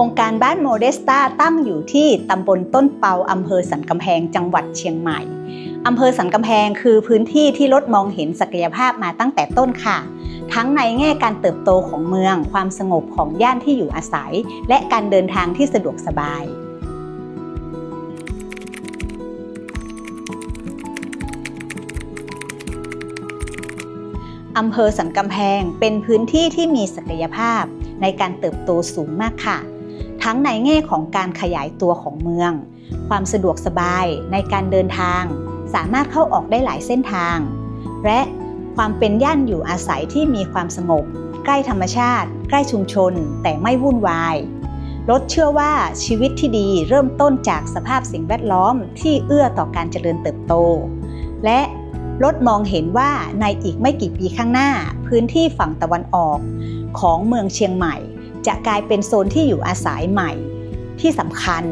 รงการบ้านโมเดสตาตั้งอยู่ที่ตำบลต้นเปาอำเภอสันกำแพงจังหวัดเชียงใหม่อำเภอสันกำแพงคือพื้นที่ที่ลดมองเห็นศักยภาพมาตั้งแต่ต้นค่ะ ทั้งในแง่การเติบโตของเมือง ความสงบของย่านที่อยู่อาศัย และการเดินทางที่สะดวกสบายอำเภอสันกำแพงเป็นพื้นที่ที่มีศักยภาพในการเติบโตสูงมากค่ะ ทั้งในแง่ของการขยายตัวของเมือง ความสะดวกสบายในการเดินทาง สามารถเข้าออกได้หลายเส้นทาง และความเป็นย่านอยู่อาศัยที่มีความสงบ ใกล้ธรรมชาติ ใกล้ชุมชน แต่ไม่วุ่นวายรถเชื่อว่าชีวิตที่ดีเริ่มต้นจากสภาพสิ่งแวดล้อมที่เอื้อต่อการเจริญเติบโต และรถมองเห็นว่าในอีกไม่กี่ปีข้างหน้า พื้นที่ฝั่งตะวันออกของเมืองเชียงใหม่ จะกลายเป็นโซนที่อยู่อาศัยใหม่ที่สำคัญ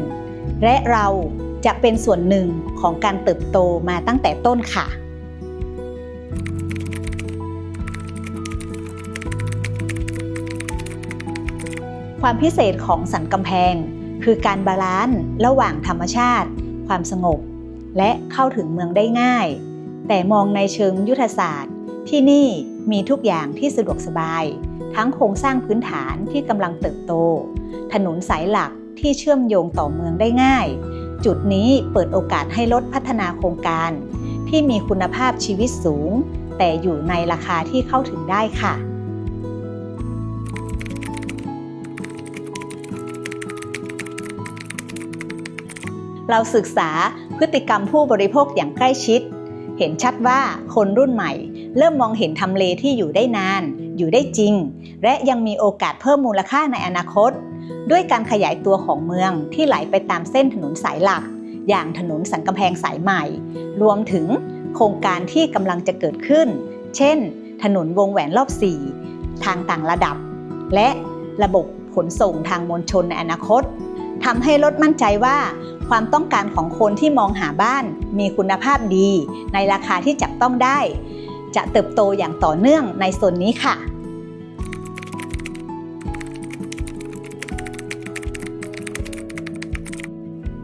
และเราจะเป็นส่วนหนึ่งของการเติบโตมาตั้งแต่ต้นค่ะความพิเศษของสันกำแพง คือการบาลานซ์ระหว่างธรรมชาติ ความสงบ และเข้าถึงเมืองได้ง่าย แต่มองในเชิงยุทธศาสตร์ ที่นี่มีทุกอย่างที่สะดวกสบาย ทั้งโครงสร้างพื้นฐานที่กำลังเติบโต ถนนสายหลักที่เชื่อมโยงต่อเมืองได้ง่าย จุดนี้เปิดโอกาสให้ลดพัฒนาโครงการ ที่มีคุณภาพชีวิตสูง แต่อยู่ในราคาที่เข้าถึงได้ค่ะเราศึกษาพฤติกรรมผู้บริโภคอย่างใกล้ชิด เห็นชัดว่าคนรุ่นใหม่ เริ่มมองเห็นทำเลที่อยู่ได้นาน อยู่ได้จริง และยังมีโอกาสเพิ่มมูลค่าในอนาคต ด้วยการขยายตัวของเมืองที่ไหลไปตามเส้นถนนสายหลัก อย่างถนนสันกำแพงสายใหม่ รวมถึงโครงการที่กำลังจะเกิดขึ้น เช่น ถนนวงแหวนรอบ 4 ทางต่างระดับ และระบบขนส่งทางมวลชนในอนาคตทำให้รถมั่นใจว่าความต้องการของคนที่มองหาบ้านมีคุณภาพดี ในราคาที่จับต้องได้ จะเติบโตอย่างต่อเนื่องในโซนนี้ค่ะ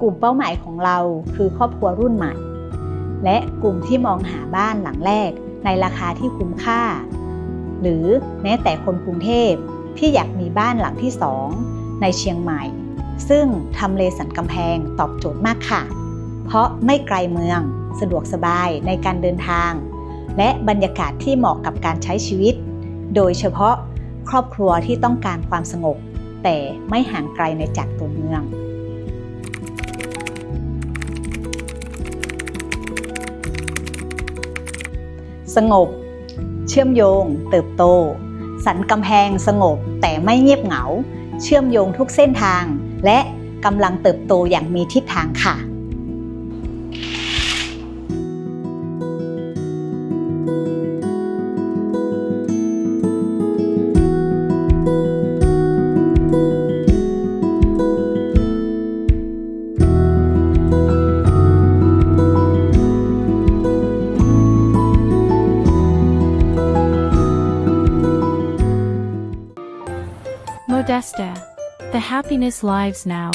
ลุ่มเป้าหมายของเราคือครอบครัวรุ่นใหม่ และกลุ่มที่มองหาบ้านหลังแรกในราคาที่คุ้มค่า หรือแม้แต่คนกรุงเทพที่อยากมีบ้านหลังที่สองในเชียงใหม่ ซึ่งทำเลสันกำแพงตอบโจทย์มากค่ะ เพราะไม่ไกลเมืองสะดวกสบายในการเดินทาง และบรรยากาศที่เหมาะกับการใช้ชีวิต โดยเฉพาะครอบครัวที่ต้องการความสงบ แต่ไม่ห่างไกลในจากตัวเมือง สงบ เชื่อมโยง เติบโต สันกำแพงสงบแต่ไม่เงียบเหงา เชื่อมโยงทุกเส้นทาง และกำลังเติบโตอย่างมีทิศทางค่ะ Modesta. The happiness lives now.